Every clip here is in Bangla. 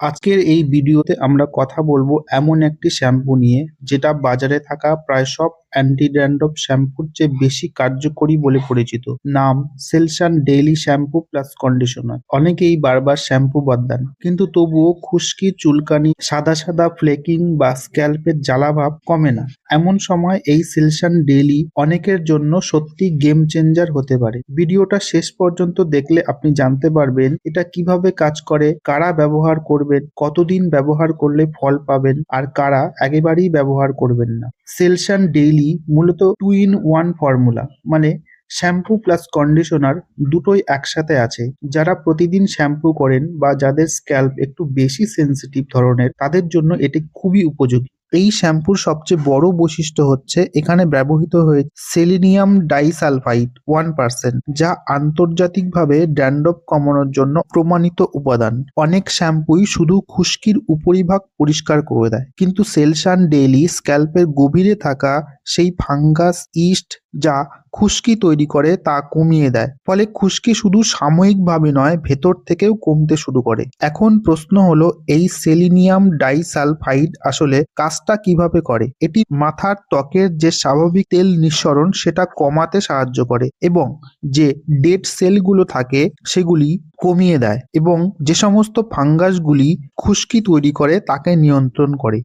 আজকের এই ভিডিওতে আমরা কথা বলব এমন একটি শ্যাম্পু নিয়ে, যেটা বাজারে থাকা প্রায় সব অ্যান্টি ড্যান্ড্রফ শ্যাম্পুর চেয়ে বেশি কার্যকরী বলে পরিচিত। নাম Selsun daily shampoo plus conditioner অনেকেই বারবার শ্যাম্পু বদলান, কিন্তু তবুও খুশকি, চুলকানি, সাদা সাদা ফ্লেকিং বা স্ক্যাল্পের জ্বালাভাব কমে না। এমন সময় এই সেলসান ডেইলি অনেকের জন্য সত্যি গেম চেঞ্জার হতে পারে। ভিডিওটা শেষ পর্যন্ত দেখলে আপনি জানতে পারবেন এটা কীভাবে কাজ করে, কারা ব্যবহার করবেন, কতদিন ব্যবহার করলে ফল পাবেন, আর কারা একেবারেই ব্যবহার করবেন না। সেলসান ডেইলি মূলত টু ইন ওয়ান ফর্মুলা মানে শ্যাম্পু প্লাস কন্ডিশনার দুটোই একসাথে আছে। যারা প্রতিদিন শ্যাম্পু করেন বা যাদের স্ক্যাল্প একটু বেশি সেন্সিটিভ ধরনের, তাদের জন্য এটি খুবই উপযোগী। এই শ্যাম্পুর সবচেয়ে বড় বৈশিষ্ট্য হচ্ছে এখানে ব্যবহৃত হয়েছে সেলিনিয়াম ডাইসালফাইড ওয়ান পার্সেন্ট যা আন্তর্জাতিকভাবে ড্যান্ডপ কমানোর জন্য প্রমাণিত উপাদান। অনেক শ্যাম্পুই শুধু খুশকির উপরিভাগ পরিষ্কার করে দেয়, কিন্তু সেলসান ডেইলি স্ক্যাল্পের গভীরে থাকা সেই ফাঙ্গাস ইস্ট যা খুশকি তৈরি করে তা কমিয়ে দেয়। ফলে খুশকি শুধু সাময়িকভাবে নয়, ভেতর থেকেও কমতে শুরু করে। এখন প্রশ্ন হলো, এই সেলিনিয়াম ডাইসালফাইড আসলে কাজটা কীভাবে করে? এটি মাথার ত্বকের যে স্বাভাবিক তেল নিঃসরণ, সেটা কমাতে সাহায্য করে এবং যে ডেড সেলগুলো থাকে, সেগুলি কমিয়ে দেয় এবং যে সমস্ত ফাঙ্গাসগুলি খুশকি তৈরি করে, তাকে নিয়ন্ত্রণ করে।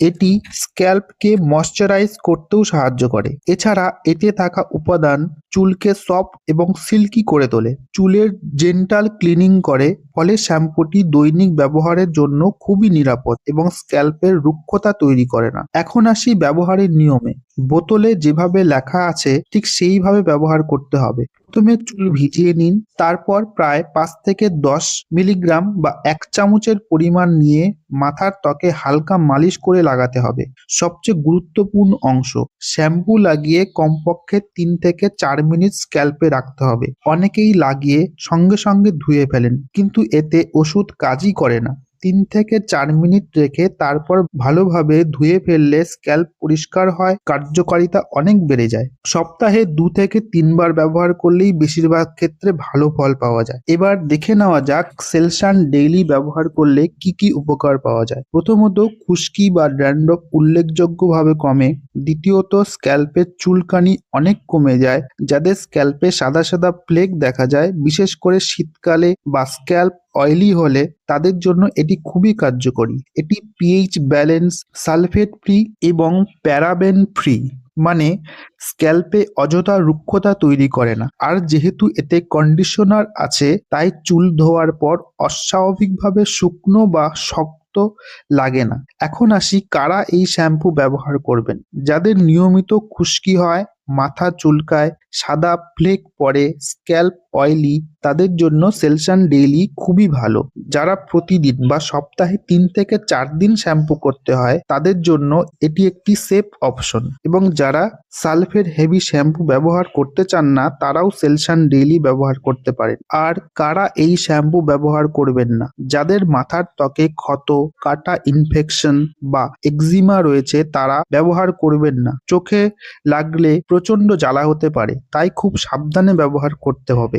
এটি স্ক্যাল্পকে ময়শ্চারাইজ করতেও সাহায্য করে। এছাড়া এতে থাকা উপাদান চুলকে সফট এবং সিল্কি করে তোলে। চুলের জেন্টাল ক্লিনিং করে, ফলে শ্যাম্পুটি দৈনিক ব্যবহারের জন্য খুবই নিরাপদ এবং স্ক্যাল্পের রুক্ষতা তৈরি করে না। এখন আসি ব্যবহারের নিয়মে। বোতলে যেভাবে লেখা আছে, ঠিক সেইভাবে ব্যবহার করতে হবে। প্রথমে চুল ভিজিয়ে নিন, তারপর প্রায় পাঁচ থেকে দশ মিলিগ্রাম বা এক চামচের পরিমাণ নিয়ে মাথার ত্বকে হালকা মালিশ করে লাগাতে হবে। সবচেয়ে গুরুত্বপূর্ণ অংশ, শ্যাম্পু লাগিয়ে কমপক্ষে তিন থেকে চার মিনিট স্ক্যাল্পে রাখতে হবে। অনেকেই লাগিয়ে সঙ্গে সঙ্গে ধুয়ে ফেলেন, কিন্তু এতে ওষুধ কাজই করে না। তিন থেকে চার মিনিট রেখে তারপর ভালোভাবে ধুয়ে ফেললে স্ক্যাল্প পরিষ্কার হয়, কার্যকারিতা অনেক বেড়ে যায়। সপ্তাহে দু থেকে তিনবার ব্যবহার করলেই বেশিরভাগ ক্ষেত্রে ভালো ফল পাওয়া যায়। এবার দেখে নেওয়া যাক সেলসান ডেইলি ব্যবহার করলে কি কি উপকার পাওয়া যায়। প্রথমত, খুশকি বা ড্যান্ড্রফ উল্লেখযোগ্যভাবে কমে। দ্বিতীয়ত, স্ক্যাল্পের চুলকানি অনেক কমে যায়, যাদের স্ক্যাল্পে সাদা সাদা প্লেগ দেখা যায়। বিশেষ করে শীতকালে বা স্ক্যাল্প অয়েলি হলে তাদের জন্য এটি খুবই কার্যকরী। এটি পিএইচ ব্যালেন্স সালফেট ফ্রি এবং প্যারাবেন ফ্রি মানে স্ক্যাল্পে অযথা রুক্ষতা তৈরি করে না। আর যেহেতু এতে কন্ডিশনার আছে, তাই চুল ধোয়ার পর অস্বাভাবিকভাবে শুকনো বা শক্ত লাগে না। এখন আসি কারা এই শ্যাম্পু ব্যবহার করবেন। যাদের নিয়মিত খুশকি হয়, মাথা চুলকায়, সাদা ফ্লেক পড়ে স্ক্যাল্প অয়েলি তাদের জন্য সেলসান ডেইলি খুবই ভালো। যারা প্রতিদিন বা সপ্তাহে তিন থেকে চার দিন শ্যাম্পু করতে হয়, তাদের জন্য এটি একটি সেফ অপশন এবং যারা সালফেট হেভি শ্যাম্পু ব্যবহার করতে চান না, তারাও সেলসান ডেইলি ব্যবহার করতে পারেন। আর কারা এই শ্যাম্পু ব্যবহার করবেন না, যাদের মাথার ত্বকে ক্ষত, কাটা ইনফেকশন বা এক্সিমা রয়েছে, তারা ব্যবহার করবেন না। চোখে লাগলে প্রচণ্ড জ্বালা হতে পারে, তাই খুব সাবধানে ব্যবহার করতে হবে।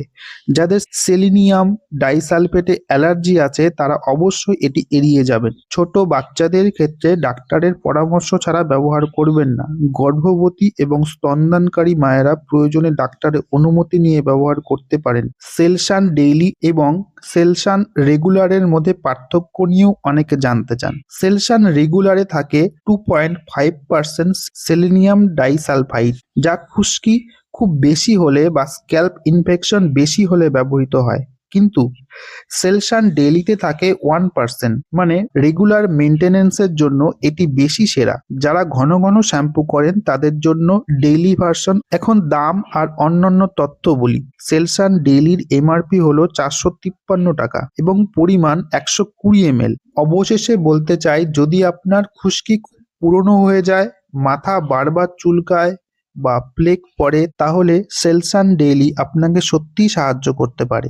যাদের সেলিনিয়াম ডাইসালফেটে অ্যালার্জি আছে, তারা অবশ্যই এটি এড়িয়ে যাবেন। ছোট বাচ্চাদের ক্ষেত্রে ডাক্তারের পরামর্শ ছাড়া ব্যবহার করবেন না। গর্ভবতী এবং স্তনদানকারী মায়েরা প্রয়োজনে ডাক্তারের অনুমতি নিয়ে ব্যবহার করতে পারেন। সেলসান ডেইলি এবং সেলসান রেগুলারের মধ্যে পার্থক্য নিয়েও অনেকে জানতে চান। সেলসান রেগুলারে থাকে two point five percent selenium disulphide, যা খুশকি খুব বেশি হলে বা স্ক্যাল্প ইনফেকশন বেশি হলে ব্যবহৃত হয়। কিন্তু সেলসান ডেইলিতে থাকে ওয়ান পার্সেন্ট মানে রেগুলার মেনটেনেন্সের জন্য এটি বেশি সেরা। যারা ঘন ঘন শ্যাম্পু করেন, তাদের জন্য ডেইলি ভার্সন, এখন দাম আর অন্যান্য তথ্য বলি। সেলসান ডেইলির এমআরপি হলো চারশো তিপ্পান্ন টাকা এবং পরিমাণ একশো কুড়ি এম অবশেষে বলতে চাই, যদি আপনার খুশকি পুরনো হয়ে যায়, মাথা বারবার চুলকায় বা প্লেক পড়ে তাহলে সেলসান ডেইলি আপনাকে সত্যিই সাহায্য করতে পারে।